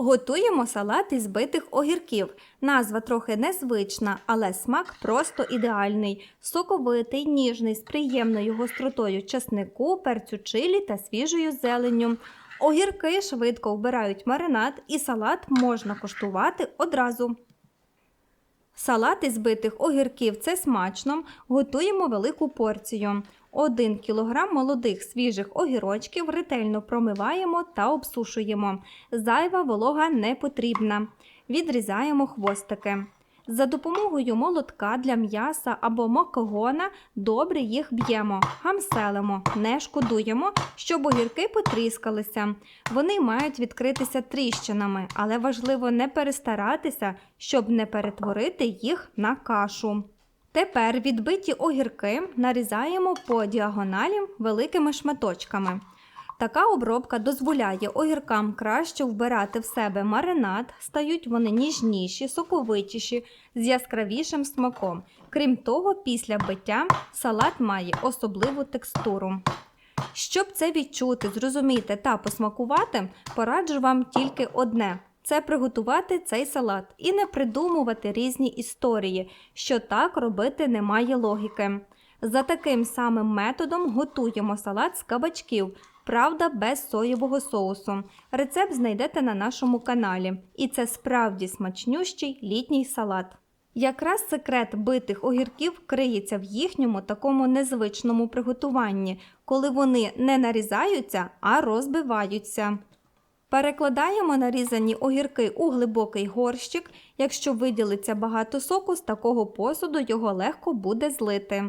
Готуємо салат із збитих огірків. Назва трохи незвична, але смак просто ідеальний. Соковитий, ніжний, з приємною гостротою чеснику, перцю чилі та свіжою зеленню. Огірки швидко вбирають маринад і салат можна коштувати одразу. Салат із збитих огірків це смачно. Готуємо велику порцію. 1 кг молодих свіжих огірочків ретельно промиваємо та обсушуємо. Зайва волога не потрібна. Відрізаємо хвостики. За допомогою молотка для м'яса або макогона добре їх б'ємо, гамселимо, не шкодуємо, щоб огірки потріскалися. Вони мають відкритися тріщинами, але важливо не перестаратися, щоб не перетворити їх на кашу. Тепер відбиті огірки нарізаємо по діагоналі великими шматочками. Така обробка дозволяє огіркам краще вбирати в себе маринад, стають вони ніжніші, соковитіші, з яскравішим смаком. Крім того, після биття салат має особливу текстуру. Щоб це відчути, зрозуміти та посмакувати, пораджу вам тільки одне це приготувати цей салат і не придумувати різні історії, що так робити немає логіки. За таким самим методом готуємо салат з кабачків, правда, без соєвого соусу. Рецепт знайдете на нашому каналі. І це справді смачнющий літній салат. Якраз секрет битих огірків криється в їхньому такому незвичному приготуванні, коли вони не нарізаються, а розбиваються. Перекладаємо нарізані огірки у глибокий горщик. Якщо виділиться багато соку, з такого посуду його легко буде злити.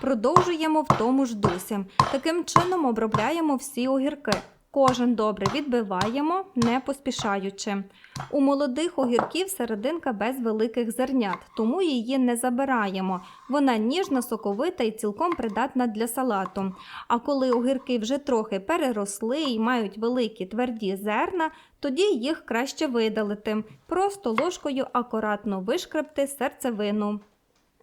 Продовжуємо в тому ж дусі. Таким чином обробляємо всі огірки. Кожен добре відбиваємо, не поспішаючи. У молодих огірків серединка без великих зернят, тому її не забираємо. Вона ніжна, соковита і цілком придатна для салату. А коли огірки вже трохи переросли і мають великі тверді зерна, тоді їх краще видалити. Просто ложкою акуратно вишкребти серцевину.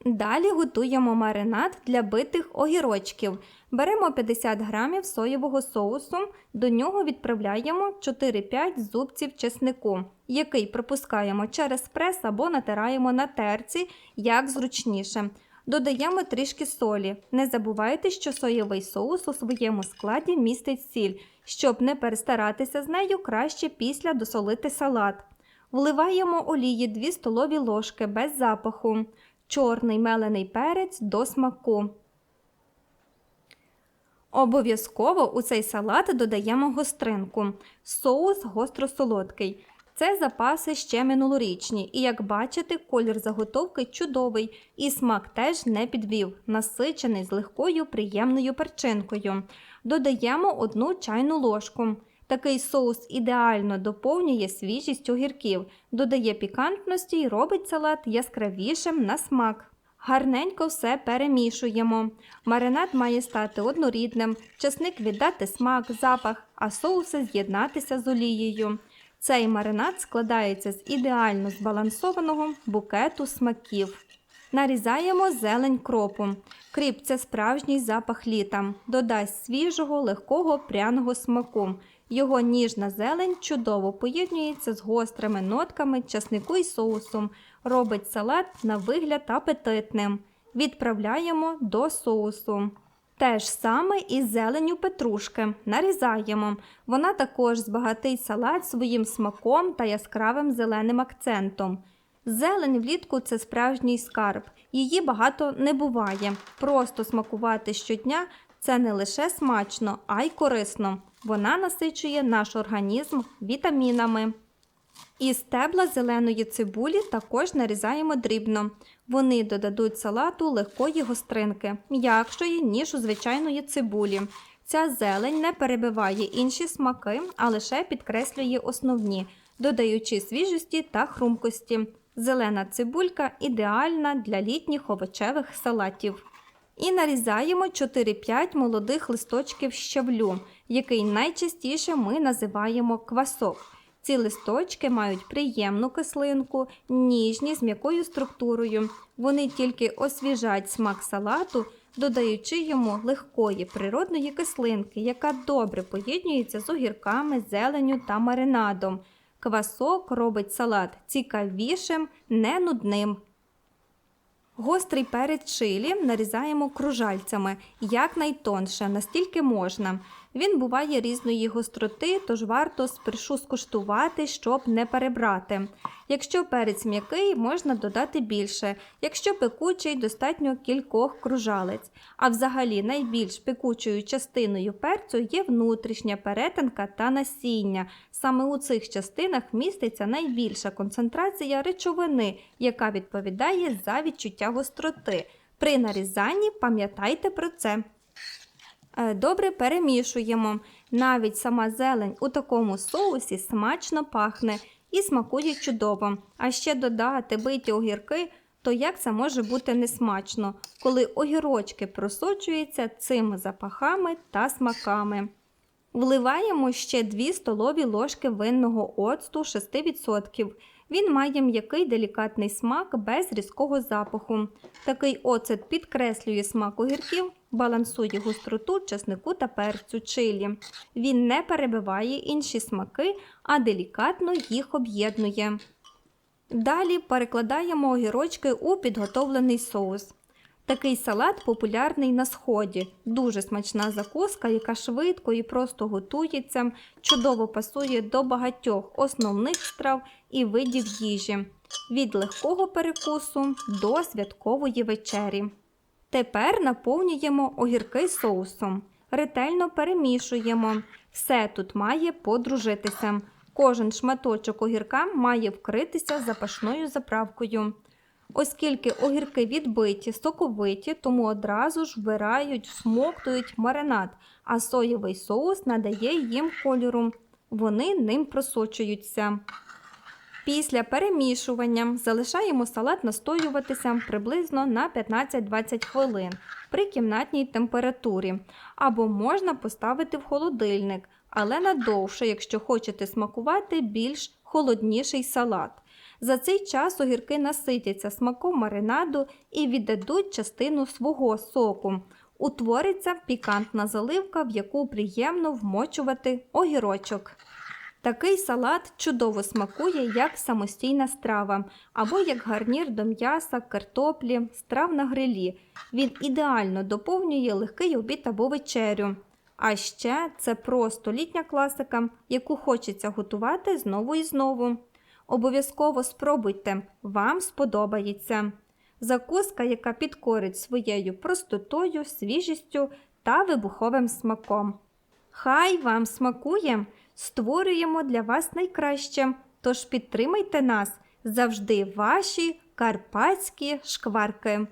Далі готуємо маринад для битих огірочків. Беремо 50 грамів соєвого соусу, до нього відправляємо 4-5 зубців чеснику, який пропускаємо через прес або натираємо на терці, як зручніше. Додаємо трішки солі. Не забувайте, що соєвий соус у своєму складі містить сіль. Щоб не перестаратися з нею, краще після досолити салат. Вливаємо олії 2 столові ложки без запаху чорний мелений перець до смаку. Обов'язково у цей салат додаємо гостринку. Соус гостро-солодкий. Це запаси ще минулорічні, і як бачите, колір заготовки чудовий, і смак теж не підвів, насичений з легкою приємною перчинкою. Додаємо одну чайну ложку. Такий соус ідеально доповнює свіжість огірків, додає пікантності і робить салат яскравішим на смак. Гарненько все перемішуємо. Маринад має стати однорідним, часник віддати смак, запах, а соуси з'єднатися з олією. Цей маринад складається з ідеально збалансованого букету смаків. Нарізаємо зелень кропу. Кріп це справжній запах літа, додасть свіжого, легкого пряного смаку. Його ніжна зелень чудово поєднується з гострими нотками часнику і соусом, робить салат на вигляд апетитним. Відправляємо до соусу. Те ж саме із зеленю петрушки. Нарізаємо. Вона також збагатить салат своїм смаком та яскравим зеленим акцентом. Зелень влітку це справжній скарб. Її багато не буває. Просто смакувати щодня це не лише смачно, а й корисно. Вона насичує наш організм вітамінами. Із стебла зеленої цибулі також нарізаємо дрібно. Вони додадуть салату легкої гостринки, м'якшої, ніж у звичайної цибулі. Ця зелень не перебиває інші смаки, а лише підкреслює основні, додаючи свіжості та хрумкості. Зелена цибулька ідеальна для літніх овочевих салатів. І нарізаємо 4-5 молодих листочків щавлю, який найчастіше ми називаємо квасок. Ці листочки мають приємну кислинку, ніжні з м'якою структурою. Вони тільки освіжать смак салату, додаючи йому легкої природної кислинки, яка добре поєднується з огірками, зеленю та маринадом. Квасок робить салат цікавішим, не нудним. Гострий перець чилі нарізаємо кружальцями якнайтонше, настільки можна. Він буває різної гостроти, тож варто спершу скуштувати, щоб не перебрати. Якщо перець м'який, можна додати більше. Якщо пекучий, достатньо кількох кружалець. А взагалі найбільш пекучою частиною перцю є внутрішня перетинка та насіння. Саме у цих частинах міститься найбільша концентрація речовини, яка відповідає за відчуття гостроти. При нарізанні пам'ятайте про це. Е, Добре перемішуємо. Навіть сама зелень у такому соусі смачно пахне і смакує чудово. А ще додати биті огірки, то як це може бути несмачно, коли огірочки просочуються цими запахами та смаками. Вливаємо ще 2 столові ложки винного оцту 6%. Він має м'який делікатний смак без різкого запаху. Такий оцет підкреслює смак огірків, балансує гостроту чеснику та перцю чилі. Він не перебиває інші смаки, а делікатно їх об'єднує. Далі перекладаємо огірочки у підготовлений соус. Такий салат популярний на сході. Дуже смачна закуска, яка швидко і просто готується, чудово пасує до багатьох основних страв і видів їжі, від легкого перекусу до святкової вечері. Тепер наповнюємо огірки соусом. Ретельно перемішуємо. Все тут має подружитися. Кожен шматочок огірка має вкритися запашною заправкою. Оскільки огірки відбиті, соковиті, тому одразу ж вбирають, всмоктують маринад, а соєвий соус надає їм кольору. Вони ним просочуються. Після перемішування залишаємо салат настоюватися приблизно на 15-20 хвилин при кімнатній температурі, або можна поставити в холодильник, але надовше, якщо хочете смакувати більш холодніший салат. За цей час огірки наситяться смаком маринаду і віддадуть частину свого соку. Утвориться пікантна заливка, в яку приємно вмочувати огірочок. Такий салат чудово смакує як самостійна страва або як гарнір до м'яса, картоплі, страв на грилі. Він ідеально доповнює легкий обід або вечерю. А ще це просто літня класика, яку хочеться готувати знову і знову. Обов'язково спробуйте, вам сподобається. Закуска, яка підкорить своєю простотою, свіжістю та вибуховим смаком. Хай вам смакує! Створюємо для вас найкраще, тож підтримайте нас завжди ваші карпатські шкварки.